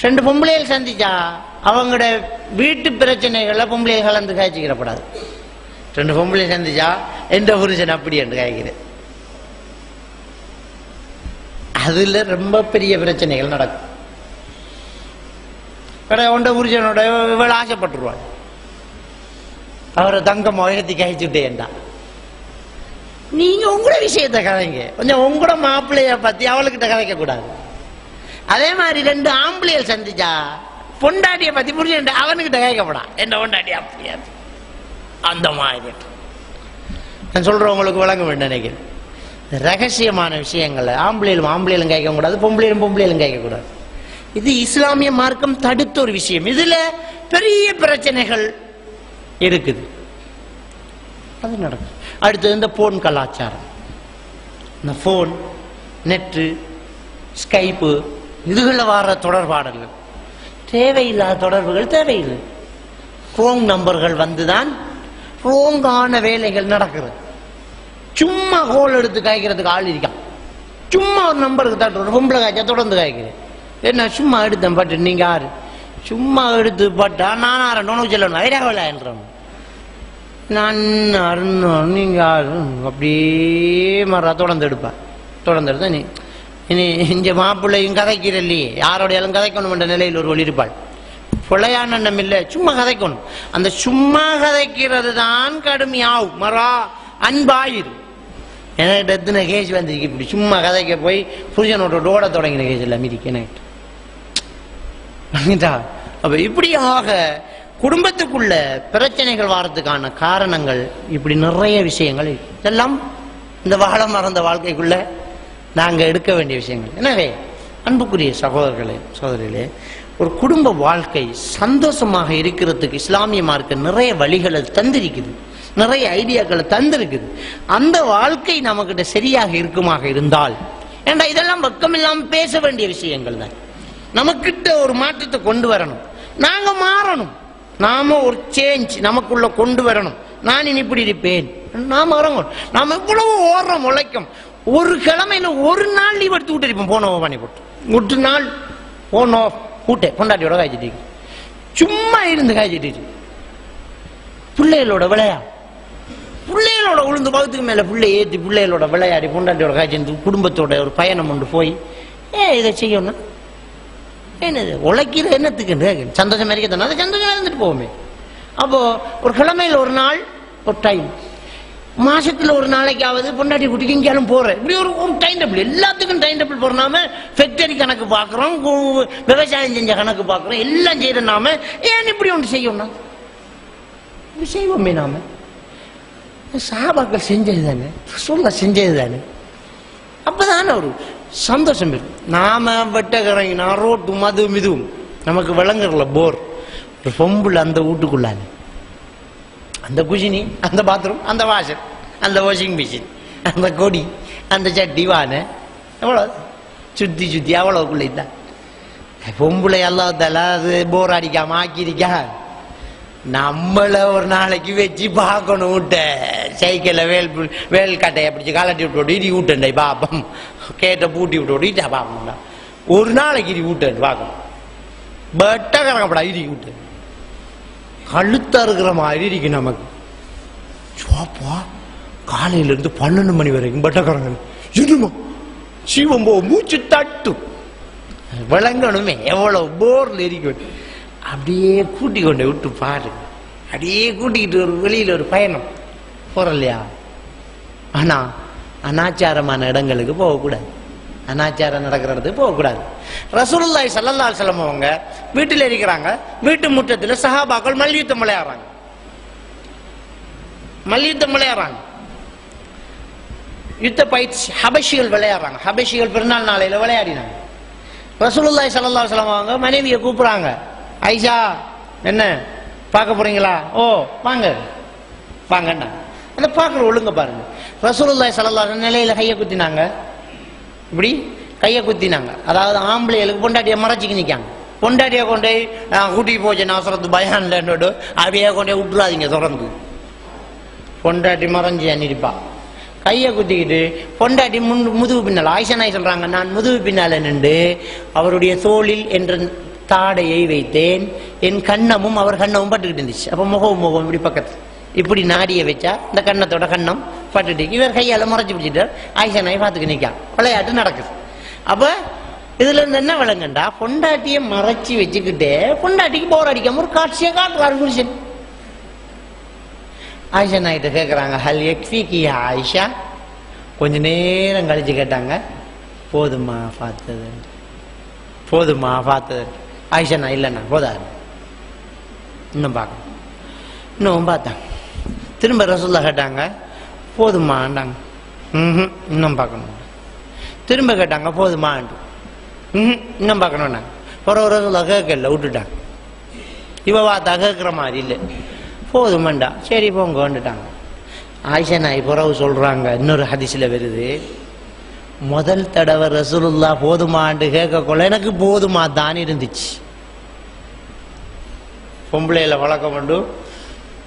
ரெண்டு பொம்பளைகள் சந்திச்சா அவங்களோட வீட்டு பிரச்சனைகளை பொம்பளைகள் கலந்து காய்ச்சிக்கிறப்படாது. ரெண்டு பொம்பளை சந்திச்சா எந்த புருஷன் அப்படி என்று காய்க்கிறேன் அதுல ரொம்ப பெரிய பிரச்சனைகள் நடக்கும். கடை உண்ட புருஷனோட இவள் ஆசைப்பட்டுருவாள். அவரை தங்கம் உயர்த்தி கழிச்சு நீங்க உங்களோட விஷயத்தை கதைங்க கொஞ்சம் உங்களோட மாப்பிள்ளைய பத்தி அவளுக்கிட்ட கதைக்க கூடாது அதே மாதிரி ரெண்டு ஆம்பளையல் சந்திச்சா பொண்டாட்டிய பத்தி புரிஞ்சு அவனுக்கிட்ட கேட்கப்படா என்ன பொண்டாட்டி அப்படியா அந்த மாதிரி. நான் சொல்றவங்களுக்கு வழங்க வேண்டும் நினைக்கிறேன். ரகசியமான விஷயங்களை ஆம்பளையிலும் ஆம்பளையிலும் கேட்க கூடாது பொம்பளையிலும் பொம்பளையிலும் கேட்கக்கூடாது. இது இஸ்லாமிய மார்க்கம் தடுத்த ஒரு விஷயம். இதுல பெரிய பிரச்சனைகள் இருக்குது. அது நடக்கும். அடுத்தது இந்த போன் கலாச்சாரம். இந்த போன் நெட்டு ஸ்கைப்பு இதுகளில் வர்ற தொடர்பாடல்கள். தேவையில்லாத தொடர்புகள் தேவையில்லை. ரோங் நம்பர்கள் வந்துதான் ரோங்கான வேலைகள் நடக்கிறது. சும்மா கோல் எடுத்து காய்க்கிறதுக்கு ஆள் இருக்கான். சும்மா ஒரு நம்பருக்கு தட்டு பொம்பளை காய்ச்சா தொடர்ந்து காய்க்கிறேன். என்ன சும்மா எடுத்தேன் பட்டு நீங்க யாரு? சும்மா எடுத்து பட்டா நான் ஆறேன் உனக்கு சொல்லணும் ஐடியாவில் என்றோம் நான் அருண் நீங்க யாரு? அப்படியே மறா தொடர்ந்து எடுப்பேன் தொடர்ந்து எடுத்தேன் நீ இனி இந்த மாப்பிள்ளையும் கதைக்கிறல்லையே யாரோடையாலும் கதைக்கணும் என்ற நிலையில் ஒரு ஒளியிருப்பாள் பிழையான எண்ணம் இல்லை. சும்மா கதைக்கணும். அந்த சும்மா கதைக்கிறது தான் கடுமையாகும் மரா அன்பாயிரு. என்கிட்ட எத்தனை கேஸ் வந்திருக்கு இப்படி. சும்மா கதைக்க போய் புருஷனோட டோட தொடங்கின கேஸ் இல்லை மீதிக்கு என்கிட்ட அப்போ இப்படியாக குடும்பத்துக்குள்ள பிரச்சனைகள் வாரத்துக்கான காரணங்கள் இப்படி நிறைய விஷயங்கள் இதெல்லாம் இந்த வாழ மறந்த வாழ்க்கைக்குள்ள நாங்க எடுக்க வேண்டிய விஷயங்கள். எனவே அன்புக்குரிய சகோதரர்களே சகோதரிகளே ஒரு குடும்ப வாழ்க்கை சந்தோஷமாக இருக்கிறதுக்கு இஸ்லாமிய மார்க்க நிறைய வழிகளை தந்திருக்குது. நிறைய ஐடியாக்களை தந்திருக்குது. அந்த வாழ்க்கை நமக்கிட்ட சரியாக இருக்குமாக இருந்தால் ஏண்டா இதெல்லாம் வெக்கம் இல்லாமல் பேச வேண்டிய விஷயங்கள் தான். நமக்கிட்ட ஒரு மாற்றத்தை கொண்டு வரணும். நாங்கள் மாறணும். நாம ஒரு சேஞ்ச் நமக்குள்ள கொண்டு வரணும். நான் இனி இப்படி இருப்பேன். நாம் இறங்கணும் நாம் எவ்வளவு ஓடுறோம் உழைக்கும் ஒரு கிழமையில ஒரு நாள் லீவ் எடுத்து விட்டுருப்போம் போனோ பண்ணி போட்டு. ஒரு நாள். போனோ கூட்டே பொண்டாட்டியோட காய்ச்சிட்டு சும்மா இருந்து காய்ச்சிட்டு பிள்ளைகளோட விளையா. பிள்ளைகளோட உளுந்து பகுத்துக்கு மேல பிள்ளை ஏத்தி பிள்ளைகளோட விளையாடி பொண்டாட்டியோட காய்ச்சி குடும்பத்தோட ஒரு பயணம் கொண்டு போய் ஏ இதை செய்யணும். என்னது? உழைக்கிற என்னத்துக்கு சந்தோஷம் இருக்கத்தானே அது சந்தோஷம் இருந்துட்டு போவோமே அப்போ ஒரு கிழமையில் ஒரு நாள் ஒரு டைம் மாசத்துல ஒரு நாளைக்காவது பொண்டாட்டி குட்டிக்கு எங்கேயாலும் போறேன். இப்படி ஒரு ஒரு டைம் டேபிள் எல்லாத்துக்கும் டைம் டேபிள் போறனாம ஃபேக்டரி கணக்கு பார்க்குறோம் விவசாயம் செஞ்ச கணக்கு பார்க்குறோம் எல்லாம் செய்யற நாம ஏன் இப்படி ஒன்று செய்யணும்? இப்படி செய்வோமே நாம. சாபாக்கள் செஞ்சது தானே சொல்ல செஞ்சது தானே. அப்பதானே ஒரு சந்தோஷம் இருக்கும். நாம வெட்டக்கரைங்க ரோட்டு மது மிதுவும் நமக்கு விளங்குறல போர். ஒரு பொம்புல அந்த வீட்டுக்குள்ளானே. அந்த குஷினி அந்த பாத்ரூம் அந்த வாசல். அந்த வாஷிங் மிஷின் அந்த கொடி அந்த சட்டி வானை. எவ்வளோ சுத்தி சுத்தி அவ்வளோக்குள்ள தான் பொம்பளை எல்லாத்தால அது போர் அடிக்காம ஆக்கிரிக்கா நம்மள ஒரு நாளைக்கு வச்சு பார்க்கணும் விட்ட சைக்கிளில் வேல் வேல் கட்டையை பிடிச்சி கலட்டி விட்டு இடி விட்டண்டை பாப்பம் கேட்ட பூட்டி விட்டு ஓடிட்டா பாப்பம்டா ஒரு நாளைக்கு இடி விட்டு பார்க்கணும். பட்ட கறக்கப்படா இடி விட்டு கழுத்தா இருக்கிற மாதிரி இருக்கு நமக்கு. சோப்பா? காலையில இருந்து பன்னெண்டு மணி வரைக்கும் பட்டக்காரங்க என்னமா சிவம் போ மூச்சு தட்டும் விளங்கணுமே எவ்வளவு போர்ல இருக்கும் அப்படியே கூட்டி கொண்டு விட்டு பாரு. அப்படியே கூட்டிக்கிட்டு ஒரு வெளியில ஒரு பயணம். போறோம் இல்லையா ஆனா அனாச்சாரமான இடங்களுக்கு போகக்கூடாது. அனாச்சாரம் நடக்கிற இடத்துக்கு போகக்கூடாது. ரசூலுல்லாஹி சல்லல்லா செல்லம் அவங்க வீட்டில் இருக்கிறாங்க. வீட்டு முற்றத்தில் சஹாபாக்கள் மல்யுத்தம் விளையாடுறாங்க. மல்யுத்தம் விளையாடுறாங்க. யுத்த பயிற்சி ஹபஷிகள் விளையாடுறாங்க. ஹபஷிகள் பிறநாள் நாளையில் விளையாடினாங்க. ரசூலுல்லாய் சல்லா சலம் அவங்க மனைவியை கூப்பிட்றாங்க. ஐஷா என்ன பார்க்க போறீங்களா? ஓ வாங்க. வாங்கண்ணா. அந்த பார்க்குற ஒழுங்க பாருங்க. ரசூலுல்லாய் சல்லா நிலையில் கையை குத்தினாங்க. இப்படி கையை குத்தினாங்க. அதாவது ஆம்பளைகளுக்கு பொண்டாட்டியை மறைச்சிக்கு நிற்காங்க. பொண்டாட்டியை கொண்டு போய், நான் கூட்டிட்டு போச்சேன் நான் சொல்றது பயான்லன்னோடு அப்படியே கொண்டே விட்டுறாதீங்க தொடர்ந்து பொண்டாட்டி மறைஞ்சி அன்னிருப்பா கையை குத்திக்கிட்டு பொண்டாட்டி முன் முதுகு பின்னால் ஆயிஷா நாய் சொல்றாங்க நான் முதுகு பின்னால நின்று அவருடைய தோளில் என்ற தாடையை வைத்தேன். என் கண்ணமும் அவர் கண்ணமும் பட்டுக்கிட்டு இருந்துச்சு. அப்ப முகம் முகம் இப்படி பக்கத்து இப்படி நாடிய வச்சா இந்த கண்ணத்தோட கண்ணம் பட்டுட்டு இவர் கையால முறைச்சி பிடிச்சிட்டார் ஆயிஷனாய் நாய் பார்த்துக்கு நிக்கா விளையாட்டு நடக்குது. அப்ப இதுல இருந்து என்ன விளங்கண்டா பொண்டாட்டியை மறைச்சி வச்சுக்கிட்டே பொண்டாட்டிக்கு போர் அடிக்காம ஒரு காட்சியை காட்டுறாரு புருஷன். ஆயிஷா நாய்கிட்ட கேட்குறாங்க ஹல் எக்ஃபிக்கு ஆயிஷா? கொஞ்ச நேரம் கழிச்சு கேட்டாங்க போதுமா பார்த்தது. போதுமா பார்த்தது. ஆயிஷா நான் இல்லைண்ணா போதாது. இன்னும் பார்க்க இன்னும் பார்த்தாங்க திரும்ப ரசோல்லா கேட்டாங்க போதுமாண்டாங்க ம் இன்னும் பார்க்கணும். திரும்ப கேட்டாங்க போதுமாண்டு ம் இன்னும் பார்க்கணும்னா ஒரு ரசோல்லா கேட்கல விட்டுட்டாங்க. இவ பார்த்தா கேட்குற மாதிரி இல்லை. போதுமாண்டா சரி போங்கோண்டுட்டாங்க ஆயிஷா நாய் புறவு சொல்றாங்க இன்னொரு ஹதிசில் வருது முதல் தடவை ரசூலுல்லா போதுமாண்டு கேட்கக்குள்ள எனக்கு போதுமா? தான் இருந்துச்சு. பொம்பளையில வழக்கம் கொண்டு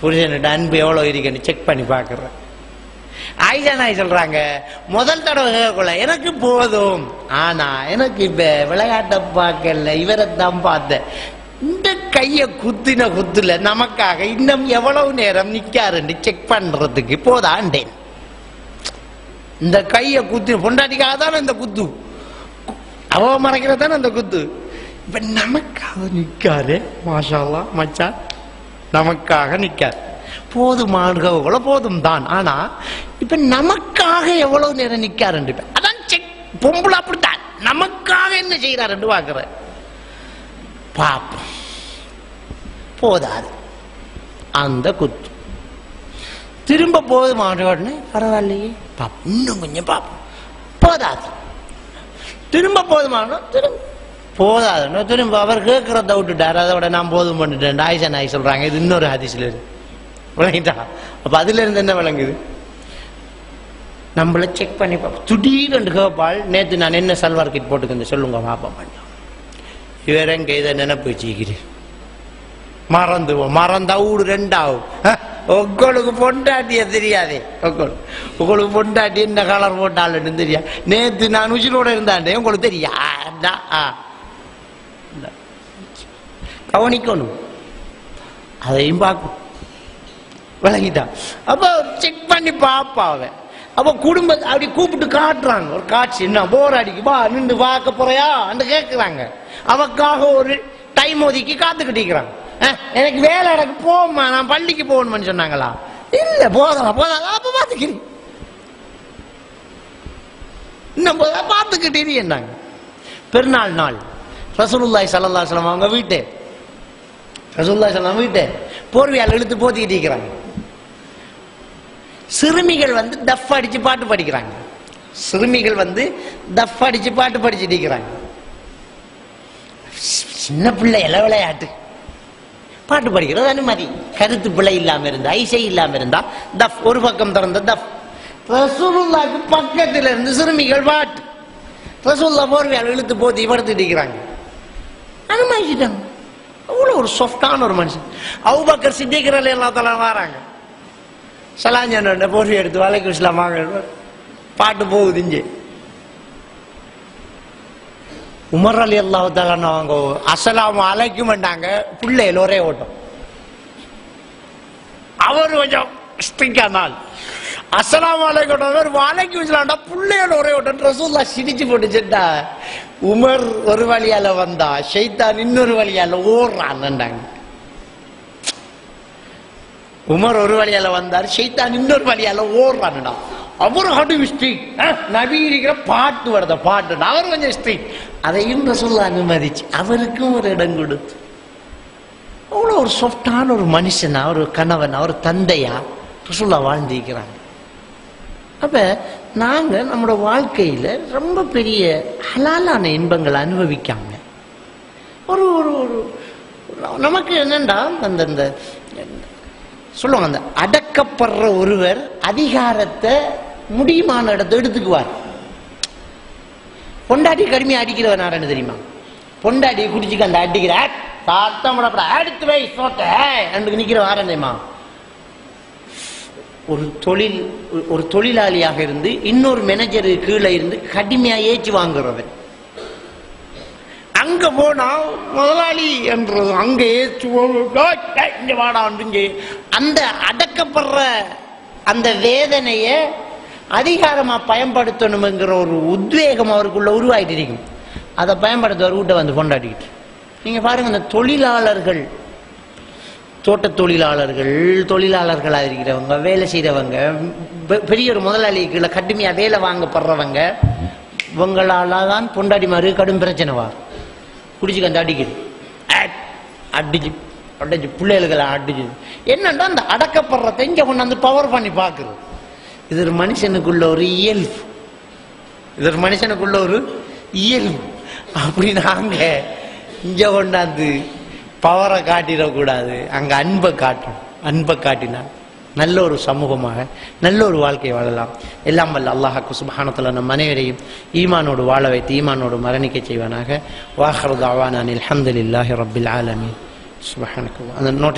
புருஷன்கிட்ட அன்பு எவ்வளோ இருக்குன்னு செக் பண்ணி பார்க்குறேன். ஆயிஷா நாய் சொல்றாங்க முதல் தடவை கேட்கக்குள்ள எனக்கு போதும். ஆனா எனக்கு இப்ப விளையாட்டை பார்க்கல இவரை தான் பார்த்தேன். இந்த கைய குத்தின குத்துல நமக்காக இன்னும் எவ்வளவு நேரம் நிக்காருன்னு செக் பண்றதுக்கு போதாண்டேன் இந்த கைய குத்தி பொண்டாட்டிக்காக தானே இந்த குத்து? அவ மறைக்கிறது தானே இந்த குத்து? இப்ப நமக்காக நிக்காரு மாஷாலா மச்சான். நமக்காக நிக்காரு. போதுமானவங்கள போதும் தான் ஆனா இப்ப நமக்காக எவ்வளவு நேரம் நிக்காருண்டு அதான் செக் பொம்பளை அப்படித்தான். நமக்காக என்ன செய்யறாருன்னு பாக்குற பாப்போம். போதாது. அந்த குத்து. திரும்ப போதுமான உடனே பரவாயில்லையே. பாப்போம் இன்னும் கொஞ்சம் பார்ப்போம் போதாது. திரும்ப போதுமான திரும்ப. போதாதுன்னு திரும்ப அவர் கேட்கறத விட்டுட்டார் அதோட நான் போதும் பண்ணிட்டேன். ஆயிஷா நாய் சொல்றாங்க. இது இன்னொரு ஹதீஸ்ல இருக்கு. விளங்கிட்டா? அப்ப அதுல இருந்து என்ன விளங்குது? நம்மள செக் பண்ணி பார்ப்போம் திடீர்னு கேட்பாள் நேத்து நான் என்ன சல்வார் கிட் போட்டுக்கந்து சொல்லுங்க பாப்போம் இவர் எங்க இதை நினைப்பு வச்சுக்கிறேன் மறந்துவோம். மறந்தா ஊடு ரெண்டாகும். உங்களுக்கு பொண்டாட்டிய தெரியாதே? உங்களுக்கு உங்களுக்கு பொண்டாட்டி என்ன கலர் போட்டாலுன்னு தெரியா. நேத்து நான் உச்சிலோட இருந்தாண்டே உங்களுக்கு தெரியா? ஆ. கவனிக்கணும். அதையும் பார்க்கும் விளங்கிட்டான் அப்போ செக் பண்ணி பாப்பா அவன். அப்போ குடும்ப அப்படி கூப்பிட்டு காட்டுறாங்க. ஒரு காட்சி என்ன? போர் அடிக்கு வா நின்று பார்க்க போறையா? அந்த கேட்குறாங்க அவக்காக ஒரு டைம் ஒதுக்கி காத்துக்கிட்டு இருக்கிறாங்க. எனக்கு வேலை எனக்கு போமா நான் பள்ளிக்கு போகணும்னு சொன்னாங்களா? இல்ல போதா போதா அப்ப பாத்துக்கிறீ இன்னும் போதா பார்த்துக்கிட்டே என்னாங்க. பெருநாள் நாள். ரசூலுல்லாய் சல்லா சலம் அவங்க வீட்டு. ரசூலுல்லாஹி ஸல்லல்லாஹு வீட்டு. போர்வையால் இழுத்து போத்திக்கிட்டு இருக்கிறாங்க. சிறுமிகள் வந்து தஃப் அடிச்சு பாட்டு படிக்கிறாங்க. சிறுமிகள் வந்து தஃப் அடிச்சு பாட்டு படிச்சுட்டு இருக்கிறாங்க. சின்ன பிள்ளை இல விளையாட்டு பாட்டு படிக்கிறது அனுமதி. கருத்து பிழை இல்லாம இருந்தா இசை இல்லாம இருந்தா தஃப் ஒரு பக்கம் திறந்த தஃப். ரசூலுல்லாக்கு பக்கத்தில் இருந்து சிறுமிகள் பாட்டு. ரசூல்லா போர்வையால் இழுத்து போத்தி படுத்துட்டு இருக்கிறாங்க. அனுமதிச்சிட்டாங்க. அவ்வளோ ஒரு சாஃப்டான ஒரு மனுஷன். அவுபக்கர் சித்திக்கிறல எல்லாத்தெல்லாம் வராங்க. சலாஞ்சன் போர்வை எடுத்து வலைக்கு இஸ்லாம் வாங்க பாட்டு போகுது இங்கே. உமர் அலி அல்லாஹ் அவங்க அசலாம் அலைக்கும் பண்ணாங்க எல்லோரே ஒரே ஓட்டம். அவர் கொஞ்சம் ஸ்ட்ரிக்கானால் அசலாம் அலைக்கும் அவர் வாழைக்கு வச்சலாம்டா பிள்ளைகள் ஒரே ஓட்டம். ரசூல்லா சிரிச்சு போட்டுச்சுட்டா உமர் ஒரு வழியால வந்தா ஷைத்தான் இன்னொரு வழியால ஓடுறான்டாங்க உமர் ஒரு வழியால வந்தார் ஷைத்தான் இன்னொரு வழியால ஓடுறான்டா. அவர் ஹடு ஸ்ட்ரீக் நபி இருக்கிற பாட்டு வருத பாட்டு. அவர் கொஞ்சம் ஸ்ட்ரீக் அதையும் ரசூல்லா அனுமதிச்சு அவருக்கும் ஒரு இடம் கொடுத்து அவ்வளோ ஒரு சாஃப்டான ஒரு மனுஷனா ஒரு கணவன் ஒரு தந்தையா? ரசூல்லா வாழ்ந்திருக்கிறாங்க. அப்ப நாங்க நம்மளோட வாழ்க்கையில ரொம்ப பெரிய ஹலாலான இன்பங்களை அனுபவிக்காம ஒரு ஒரு ஒரு நமக்கு என்னண்டா அந்த அந்த சொல்லுவாங்க அந்த அடக்கப்படுற ஒருவர் அதிகாரத்தை முடியுமான இடத்தை எடுத்துக்குவார். பொண்டாட்டி கடுமையா அடிக்கிறவர் யாருன்னு தெரியுமா? பொண்டாட்டியை குடிச்சுக்க அந்த அடிக்கிற சாத்தம் அடுத்து வை சோட்ட நிற்கிற நிக்கிற வாரன் தெரியுமா? ஒரு தொழில் ஒரு தொழிலாளியாக இருந்து இன்னொரு மேனேஜர் கீழே இருந்து கடுமையா ஏச்சு வாங்குறவன். அங்க போனா முதலாளி என்றது அங்க ஏச்சு இங்க வாடா அந்த அடக்கப்படுற அந்த வேதனைய அதிகாரமா பயன்படுத்தணுங்கிற ஒரு உத்வேகம் அவருக்குள்ள உருவாகிட்டு இருக்கும் அதை பயன்படுத்துவார் வீட்டை வந்து கொண்டாடிக்கிட்டு. நீங்க பாருங்க இந்த தொழிலாளர்கள் தோட்ட தொழிலாளர்கள் தொழிலாளர்களாக இருக்கிறவங்க வேலை செய்கிறவங்க பெ- பெரிய ஒரு முதலாளிகளை கடுமையாக வேலை வாங்கப்படுறவங்க இவங்களால தான் பொண்டாடி மாதிரி கடும் பிரச்சனைவா குடிச்சு கந்து அடிக்குது. அடிச்சு அடிச்சு பிள்ளைகளுக்கெல்லாம் அடிச்சு. என்னன்னா அந்த அடக்கப்படுறத இங்கே கொண்டாந்து பவர் பண்ணி பார்க்குறது இது ஒரு மனுஷனுக்குள்ள ஒரு இயல்பு. இது ஒரு மனுஷனுக்குள்ள ஒரு இயல்பு. அப்படி நாங்க இங்க கொண்டாந்து பவரை காட்டிடக்கூடாது. அங்க அன்பை காட்டணும். அன்பை காட்டினால் நல்ல ஒரு சமூகமாக நல்ல ஒரு வாழ்க்கை வாழலாம். எல்லாம் வல்ல அல்லாஹாக்கு சுபஹானத்துல நம் அனைவரையும் ஈமானோடு வாழ வைத்து ஈமானோடு மரணிக்க செய்வானாக. வாஹர் தாவான் அனில் ரபில் ஆலமி சுபஹானுக்கு அந்த நோட்